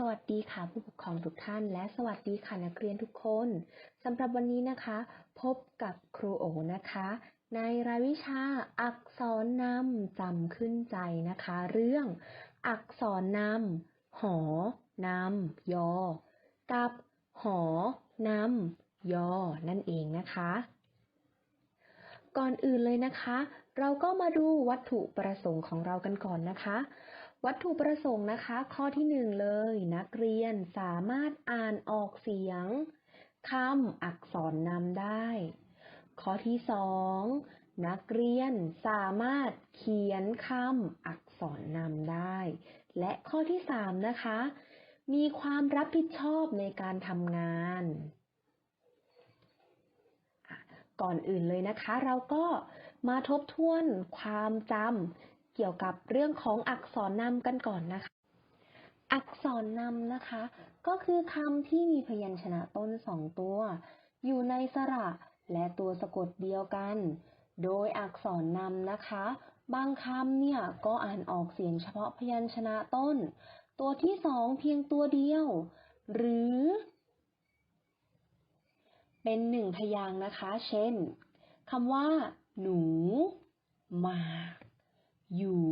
สวัสดีค่ะผู้ปกครองทุกท่าน และสวัสดีค่ะนักเรียนทุกคนสำหรับวันนี้นะคะ พบกับครูโอนะคะ ในรายวิชาอักษรนำจำขึ้นใจนะคะ เรื่องอักษรนำหอนำยอ กับหอนำยอ นั่นเองนะคะ ก่อนอื่นเลยนะคะ เราก็มาดูวัตถุประสงค์ของเรากันก่อนนะคะ วัตถุประสงค์นะคะ ข้อที่หนึ่งเลย นักเรียนสามารถอ่านออกเสียงคำอักษรนำได้ ข้อที่สองนักเรียนสามารถเขียนคำอักษรนำได้ และข้อที่สามนะคะ มีความรับผิดชอบในการทำงาน ก่อนอื่นเลยนะคะ เราก็มาทบทวนความจำ เกี่ยวกับเรื่องของอักษรนำกันก่อนนะคะ อักษรนำนะคะ ก็คือคำที่มีพยัญชนะต้นสองตัว อยู่ในสระและตัวสะกดเดียวกัน โดยอักษรนำนะคะ บางคำเนี่ยก็อ่านออกเสียงเฉพาะพยัญชนะต้น ตัวที่สองเพียงตัวเดียว หรือ เป็นหนึ่งพยางนะคะ เช่นคำว่า หนูมา อยู่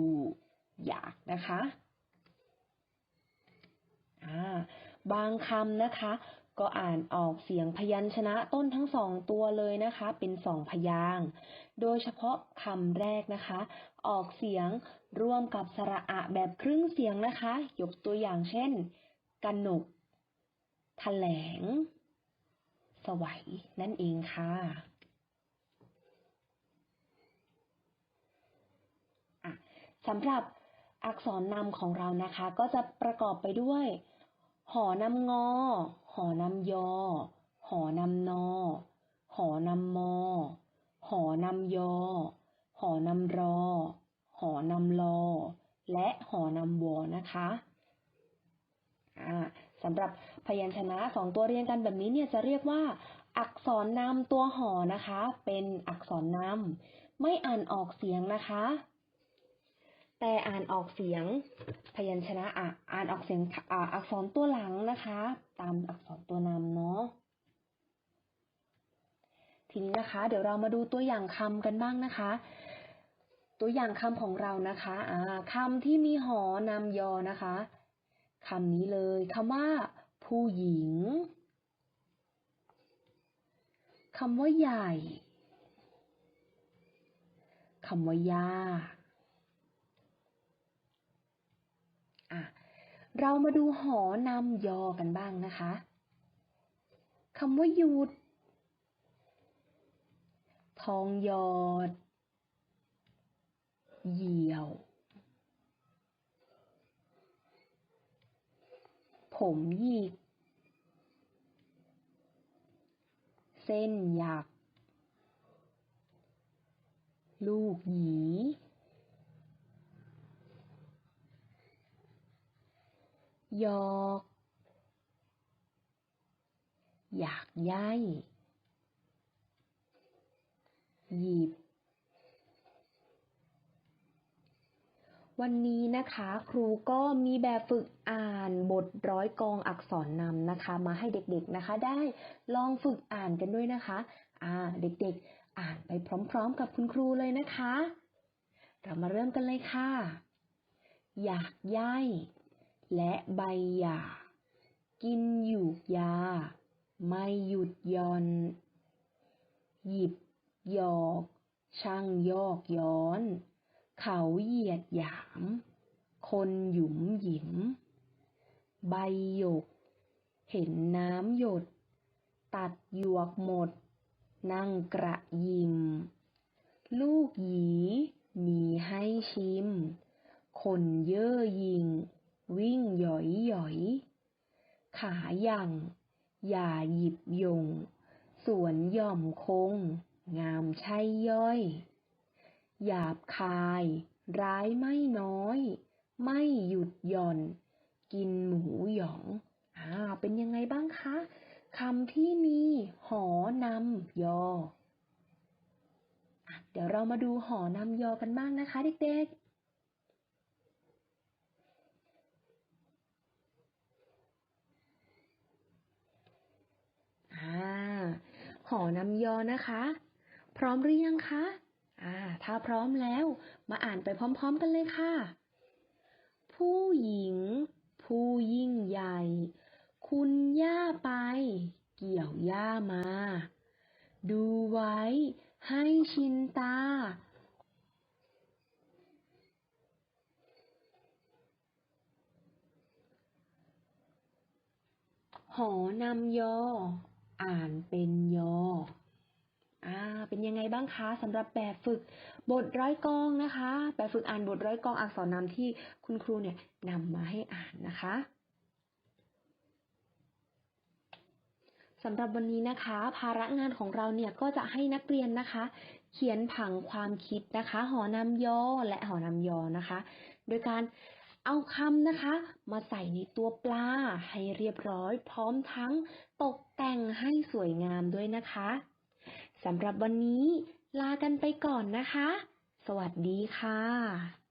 อยากนะคะบางคำนะคะ ก็อ่านออกเสียงพยัญชนะต้นทั้งสองตัวเลยนะคะ เป็นสองพยาง โดยเฉพาะคำแรกนะคะ ออกเสียงร่วมกับสระอะแบบครึ่งเสียงนะคะ ยกตัวอย่างเช่นกันกแถลง สวัยนั่นเองค่ะ สำหรับอักษรนำของเรานะคะ ก็จะประกอบไปด้วย หอนำงอ หอนำยอ หอนำนอ หอนำมอ หอนำยอ หอนำรอ หอนำลอ และหอนำวอนะคะสำหรับพยัญชนะสองตัวเรียงกันแบบนี้เนี่ยจะเรียกว่า อักษรนำตัวหอนะคะ เป็นอักษรนำไม่อ่านออกเสียงนะคะ แต่อ่านออกเสียง พยัญชนะอะอ่านออกเสียงอ่าอักษรตัวหลังนะคะ ตามอักษรตัวนำเนาะทีนี้นะคะ เดี๋ยวเรามาดูตัวอย่างคำกันบ้างนะคะ ตัวอย่างคำของเรานะคะอ่าคำที่มีหอนำยอนะคะคำนี้เลยคำว่า ผู้หญิงคำว่าใหญ่คำว่ายาอะ เรามาดูหอนำยอกันบ้างนะคะคำว่าหยุด ทองหยอด เหยี่ยว ผมหยิก เส้นหยัก ลูกหยี ยอกอยากย่ายหยิบ วันนี้นะคะ ครูก็มีแบบฝึกอ่านบทร้อยกองอักษรนำนะคะ มาให้เด็กๆนะคะ ได้ลองฝึกอ่านกันด้วยนะคะ อ่า เด็กๆ อ่านไปพร้อมๆ กับคุณครูเลยนะคะ เรามาเริ่มกันเลยค่ะ อยากย่าย และใบหย่า กินอยู่ยา ไม่หยุดย่อน หยิบ หยอก ช่างยอกย้อน เขาเหยียดหยาม คนหยุมหยิม ใบหยก เห็นน้ำหยด ตัดหยวกหมด นั่งกระยิม ลูกหยีมีให้ชิม คนเย่อหยิง วิ่งหย่อยหย่อย ขาหยั่งอย่าหยิบยง สวนย่อมคง งามใช่ย่อย หยาบคาย ร้ายไม่น้อย ไม่หยุดหย่อน กินหมูหยองอ่าเป็นยังไงบ้างคะคำที่มีหอนำยออเดี๋ยวเรามาดูหอนำยอกันบ้างนะคะเด็กๆ อนำยอนะคะ พร้อมหรือยังคะ อ่า ถ้าพร้อมแล้ว มาอ่านไปพร้อม ๆ กันเลยค่ะ ผู้หญิง ผู้ยิ่งใหญ่ คุณย่าไป เกี่ยวย่ามา ดูไว้ ให้ชินตาหอนำยอ อ่านเป็นยออ่าเป็นยังไงบ้างคะสำหรับแบบฝึกบทร้อยกองนะคะ แบบฝึกอ่านบทร้อยกองอักษรนำที่คุณครูเนี่ยนำมาให้อ่านนะคะสำหรับวันนี้นะคะ ภาระงานของเราเนี่ยก็จะให้นักเรียนนะคะ เขียนผังความคิดนะคะ หอนำยอและหอนำยอนะคะ โดยการ เอาคำนะคะ มาใส่ในตัวปลาให้เรียบร้อย พร้อมทั้งตกแต่งให้สวยงามด้วยนะคะสำหรับวันนี้ลากันไปก่อนนะคะ สวัสดีค่ะ